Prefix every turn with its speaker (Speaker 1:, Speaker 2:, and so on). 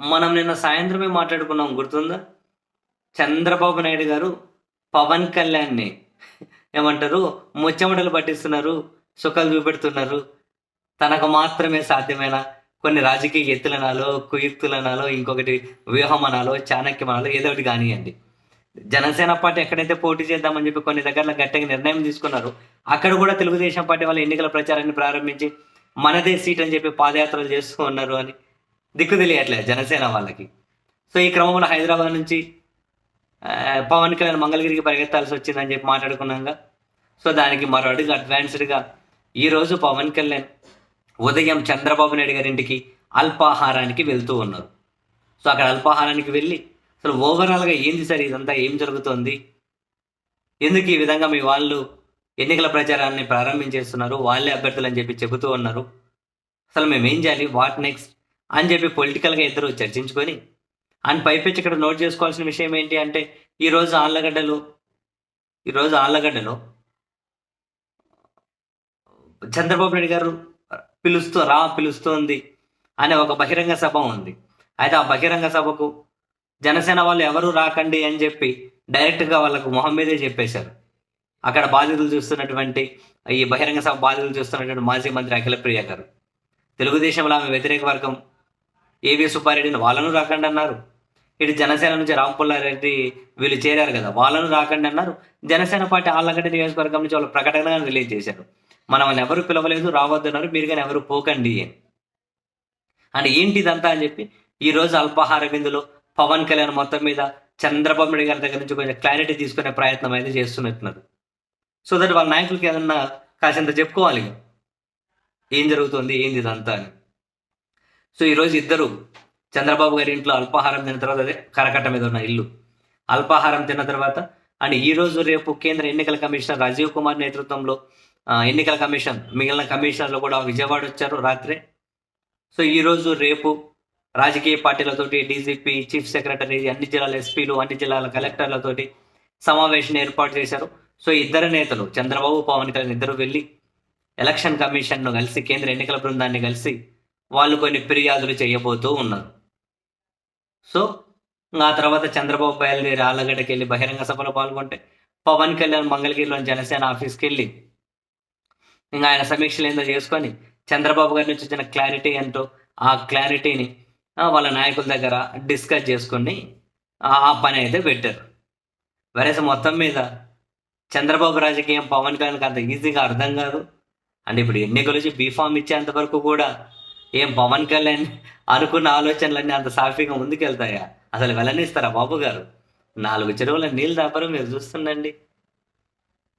Speaker 1: మనం నిన్న సాయంత్రమే మాట్లాడుకున్నాం గుర్తుందా? చంద్రబాబు నాయుడు గారు పవన్ కళ్యాణ్ని ఏమంటారు? ముచ్చమటలు పట్టిస్తున్నారు సుఖాలు చూపెడుతున్నారు. తనకు మాత్రమే సాధ్యమైన కొన్ని రాజకీయ ఎత్తులనాలో కుయుక్తులనాలో ఇంకొకటి వ్యూహమనాలో చాణక్యమనాలో ఏదో ఒకటి కానివ్వండి. జనసేన పార్టీ ఎక్కడైతే పోటీ చేద్దామని చెప్పి కొన్ని దగ్గర గట్టిగా నిర్ణయం తీసుకున్నారు అక్కడ కూడా తెలుగుదేశం పార్టీ వాళ్ళ ఎన్నికల ప్రచారాన్ని ప్రారంభించి మనదే సీట్ అని చెప్పి పాదయాత్రలు చేస్తూ ఉన్నారు అని దిక్కు తెలియట్లేదు జనసేన వాళ్ళకి. సో ఈ క్రమంలో హైదరాబాద్ నుంచి పవన్ కళ్యాణ్ మంగళగిరికి పరిగెత్తాల్సి వచ్చిందని చెప్పి మాట్లాడుకున్నాక సో దానికి మరో అడుగు అడ్వాన్స్డ్గా ఈరోజు పవన్ కళ్యాణ్ ఉదయం చంద్రబాబు నాయుడు గారి ఇంటికి అల్పాహారానికి వెళ్తూ ఉన్నారు. సో అక్కడ అల్పాహారానికి వెళ్ళి అసలు ఓవరాల్గా ఏంది సార్ ఇదంతా? ఏం జరుగుతోంది? ఎందుకు ఈ విధంగా మీ వాళ్ళు ఎన్నికల ప్రచారాన్ని ప్రారంభించేస్తున్నారు? వాళ్ళే అభ్యర్థులు అని చెప్పి చెబుతూ ఉన్నారు. అసలు మేము ఏం చేయాలి? వాట్ నెక్స్ట్ అని చెప్పి పొలిటికల్గా ఇద్దరు చర్చించుకొని అండ్ పైపెచ్చి ఇక్కడ నోట్ చేసుకోవాల్సిన విషయం ఏంటి అంటే ఈరోజు ఆళ్ళగడ్డలో ఈరోజు ఆళ్ళగడ్డలో చంద్రబాబు నాయుడు గారు పిలుస్తూ రా పిలుస్తోంది అనే ఒక బహిరంగ సభ ఉంది. అయితే ఆ బహిరంగ సభకు జనసేన వాళ్ళు ఎవరు రాకండి అని చెప్పి డైరెక్ట్గా వాళ్ళకు మొహం మీదే చెప్పేశారు. అక్కడ బాధితులు చూస్తున్నటువంటి ఈ బహిరంగ సభ బాధితులు చూస్తున్నటువంటి మాజీ మంత్రి అఖిలప్రియ గారు. తెలుగుదేశంలో ఆమె వ్యతిరేక వర్గం ఏవి సుబ్బారెడ్డిని వాళ్ళను రాకండి అన్నారు. ఇటు జనసేన నుంచి రాంపుల్లారెడ్డి వీళ్ళు చేరారు కదా వాళ్ళను రాకండి అన్నారు. జనసేన పార్టీ ఆళ్ళగడ్డ నియోజకవర్గం నుంచి వాళ్ళు ప్రకటనగా రిలీజ్ చేశారు. మనం ఎవరు పిలవలేదు రావద్దన్నారు మీరు కానీ ఎవరు పోకండి అంటే ఏంటి ఇదంతా అని చెప్పి ఈరోజు అల్పాహార విందులో పవన్ కళ్యాణ్ మొత్తం మీద చంద్రబాబు నాయుడు గారి దగ్గర నుంచి కొంచెం క్లారిటీ తీసుకునే ప్రయత్నం అయితే చేస్తున్నట్టున్నారు. సో దట్ వాళ్ళ నాయకులకి ఏదన్నా కాసింత చెప్పుకోవాలి. ఏం జరుగుతుంది? ఏంది ఇదంతా అని. సో ఈరోజు ఇద్దరు చంద్రబాబు గారి ఇంట్లో అల్పాహారం తిన్న తర్వాత అదే కరకట్ట మీద ఉన్న ఇల్లు. అల్పాహారం తిన్న తర్వాత అండ్ ఈరోజు రేపు కేంద్ర ఎన్నికల కమిషనర్ రాజీవ్ కుమార్ నేతృత్వంలో ఎన్నికల కమిషన్ మిగిలిన కమిషనర్లు కూడా విజయవాడ వచ్చారు రాత్రే. సో ఈ రోజు రేపు రాజకీయ పార్టీలతోటి డీజీపీ చీఫ్ సెక్రటరీ అన్ని జిల్లాల ఎస్పీలు అన్ని జిల్లాల కలెక్టర్లతోటి సమావేశం ఏర్పాటు చేశారు. సో ఇద్దరు నేతలు చంద్రబాబు పవన్ కళ్యాణ్ ఇద్దరు వెళ్ళి ఎలక్షన్ కమిషన్ను కలిసి కేంద్ర ఎన్నికల బృందాన్ని కలిసి వాళ్ళు కొన్ని ఫిర్యాదులు చేయబోతూ ఉన్నారు. సో ఆ తర్వాత చంద్రబాబు బయలుదేరి ఆళ్ళగడ్డకి వెళ్ళి బహిరంగ సభలో పాల్గొంటే పవన్ కళ్యాణ్ మంగళగిరిలోని జనసేన ఆఫీస్కి వెళ్ళి ఇంకా ఆయన సమీక్షలు ఏందో చేసుకొని చంద్రబాబు గారి నుంచి వచ్చిన క్లారిటీ ఏంటో ఆ క్లారిటీని వాళ్ళ నాయకుల దగ్గర డిస్కస్ చేసుకొని ఆ ఆ పని అయితే పెట్టారు. వెరస మొత్తం మీద చంద్రబాబు రాజకీయం పవన్ కళ్యాణ్కి అంత ఈజీగా అర్థం కాదు. అంటే ఇప్పుడు ఎన్నికలు వచ్చి బీఫామ్ ఇచ్చేంత వరకు కూడా ఏం పవన్ కళ్యాణ్ అనుకున్న ఆలోచనలన్నీ అంత సాఫీగా ముందుకెళ్తాయా? అసలు వెళ్ళనిస్తారా బాబు గారు? నాలుగు చెరువుల నీళ్ళు దాపరు మీరు చూస్తుండండి.